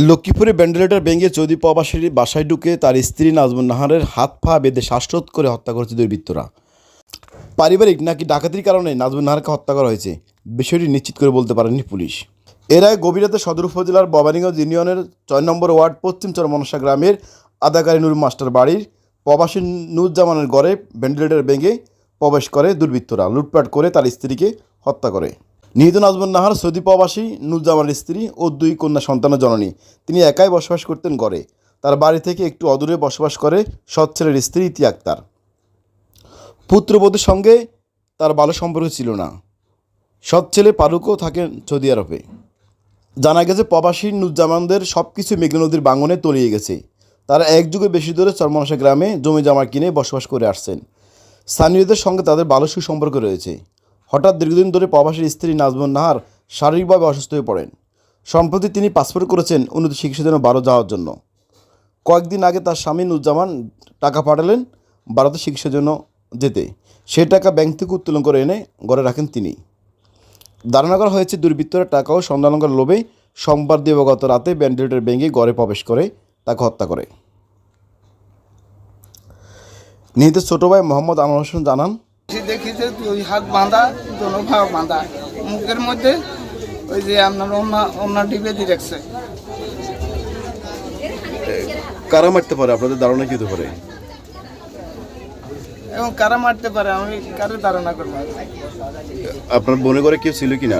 লক্ষ্মীপুরে ভেন্টিলেটর ভেঙে চৌদি প্রবাসীর বাসায় ঢুকে তার স্ত্রী নাজমুন নাহারের হাত পা বেঁধে শ্বাসরোধ করে হত্যা করেছে দুর্বৃত্তরা। পারিবারিক নাকি ডাকাতির কারণে নাজমুন নাহারকে হত্যা করা হয়েছে, বিষয়টি নিশ্চিত করে বলতে পারেনি পুলিশ। এর আগে গভীরাতে সদর উপজেলার ববানীগঞ্জ ইউনিয়নের ছয় নম্বর ওয়ার্ড পশ্চিম চরমনসা গ্রামের আদাকারী নুর মাস্টার বাড়ির প্রবাসী নুরজামানের ঘরে ভেন্টিলেটর ভেঙে প্রবেশ করে দুর্বৃত্তরা, লুটপাট করে তার স্ত্রীকে হত্যা করে। নিহত নাজমুন নাহার সৌদি প্রবাসী, নুরজামানের স্ত্রী ও দুই কন্যা সন্তানের জননী। তিনি একাই বসবাস করতেন ঘরে তার বাড়ি থেকে একটু অদূরে বসবাস করে সৎ ছেলের স্ত্রী ইতি আক্তার। পুত্রবধূর সঙ্গে তার ভালো সম্পর্ক ছিল না। সৎ ছেলে পারুকও থাকেন সৌদি আরবে। জানা গেছে প্রবাসী নুজ্জামানদের সব কিছু মেঘনা নদীর বাঙনে তলিয়ে গেছে। তারা এক যুগে বেশি দূরে চরমনসা গ্রামে জমি জামা কিনে বসবাস করে আসছেন। স্থানীয়দের সঙ্গে তাদের ভালো সুসম্পর্ক রয়েছে। হঠাৎ দীর্ঘদিন ধরে প্রবাসীর স্ত্রী নাজমুন নাহার শারীরিকভাবে অসুস্থ হয়ে পড়েন। সম্প্রতি তিনি পাসপোর্ট করেছেন উন্নত চিকিৎসার জন্য ভারত যাওয়ার জন্য। কয়েকদিন আগে তার স্বামী নুজ্জামান টাকা পাঠালেন ভারতে চিকিৎসার জন্য যেতে। সেই টাকা ব্যাংক থেকে উত্তোলন করে এনে ঘরে রাখেন তিনি। ধারণা করা হয়েছে দুর্বৃত্তরা টাকাও ও সন্ধানঙ্কার লোভে সোমবার দিবগত রাতে ভেন্টিলেটর ভেঙে ঘরে প্রবেশ করে তাকে হত্যা করে। নিহত ছোট ভাই মোহাম্মদ আনোয়ার হোসেন জানান সে দেখি যে দুই হাত বাঁধা দোনো ভাগ বাঁধা। মুখের মধ্যে ওই যে আপনার অন্য অন্য ডিবে দিয়ে রাখছে। কারা মারতে পারে? আপনাদের ধারণা কি হতে পারে? এবং কারা মারতে পারে? আমি কারও ধারণা করব আপনার মনে করে কেউ ছিল কি না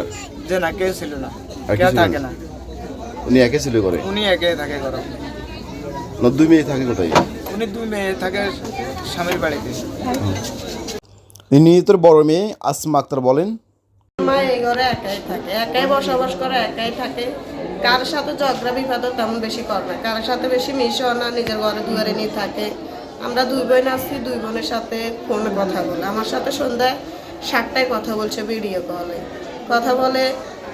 যে না কেউ ছিল না। কেউ থাকে না? উনি একে ছিল করে উনি একে থাকে না দুই মেয়ে থাকে কোথায়? উনি দুই মেয়ে থাকে স্বামীর বাড়িতে। নিহতের বড় মেয়ে আসমা আক্তার বলেন মা এই ঘরে একাই থাকে, একাই বসবাস করে, একাই থাকে। কার সাথে ঝগড়া বিবাদও তেমন বেশি করে না। কার সাথে বেশি মিশও না, নিজের ঘরে দুয়ারে নিয়ে থাকে। আমরা দুই বোন আসছি দুই বোনের সাথে ফোনে কথা বলে। আমার সাথে সন্ধ্যায় সাতটায় কথা বলছে ভিডিও কলে কথা বলে,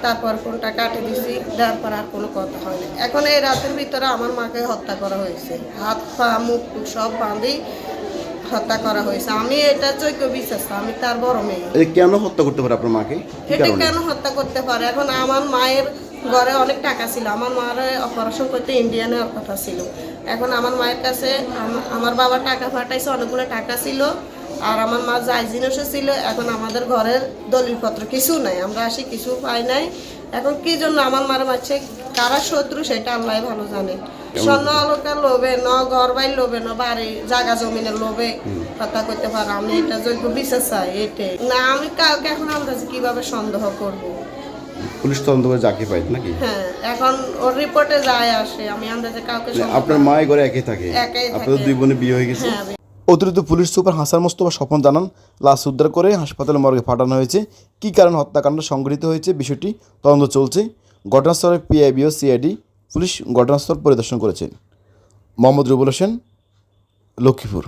তারপর ফোনটা কাটে দিছি, দেওয়ার পর আর কোনো কথা হয়নি এখন এই রাতের ভিতরে আমার মাকে হত্যা করা হয়েছে। হাত, পা, মুখ সব বাঁধি হত্যা করা হয়েছে। আমি এটা যোগ্য বিশ্বাস আমি তার বড় মেয়ে। কেন হত্যা করতে পারে আপনার মাকে? এটা কেন হত্যা করতে পারে? এখন আমার মায়ের ঘরে অনেক টাকা ছিল। আমার মার অপারেশন করতে ইন্ডিয়া নেওয়ার কথা ছিল। এখন আমার মায়ের কাছে আমার বাবা টাকা পাঠাইছে অনেকগুলো টাকা ছিল। আর আমার মা যাই জিনিসও ছিল। এখন আমাদের ঘরের দলিলপত্র কিছু নাই। আমরা আসি কিছু পাই নাই। এখন কি জন্য আমার মার মারছে? কারা শত্রু সেটা আল্লাহ ভালো জানে। স্বর্ণ অলঙ্কার লোভে ন ঘর বাড়ির লোভে ন বাড়ি জায়গা জমিনের লোভে হত্যা করতে পারে আমি এটা যোগ্য বিশ্বাস চাই এটাই। না আমি কাউকে এখন আন্দাজে কীভাবে সন্দেহ করব? পুলিশ তদন্ত করে যাকে পাই নাকি? হ্যাঁ এখন ওর রিপোর্টে যায় আসে আমি আন্দাজে কাউকে আপনার মায়ের ঘরে একই থাকে? একাই থাকে। আপনাদের দুই বোনের বিয়ে হয়ে গেছে? হ্যাঁ অতিরিক্ত পুলিশ সুপার হাসান মোস্তফা স্বপন জানান লাশ উদ্ধার করে হাসপাতালে মর্গে পাঠানো হয়েছে। কী কারণে হত্যাকাণ্ড সংঘটিত হয়েছে বিষয়টি তদন্ত চলছে। ঘটনাস্থলে পিআইবি ও সিআইডি পুলিশ ঘটনাস্থল পরিদর্শন করেছেন। মোহাম্মদ রুবুল হোসেন লক্ষ্মীপুর।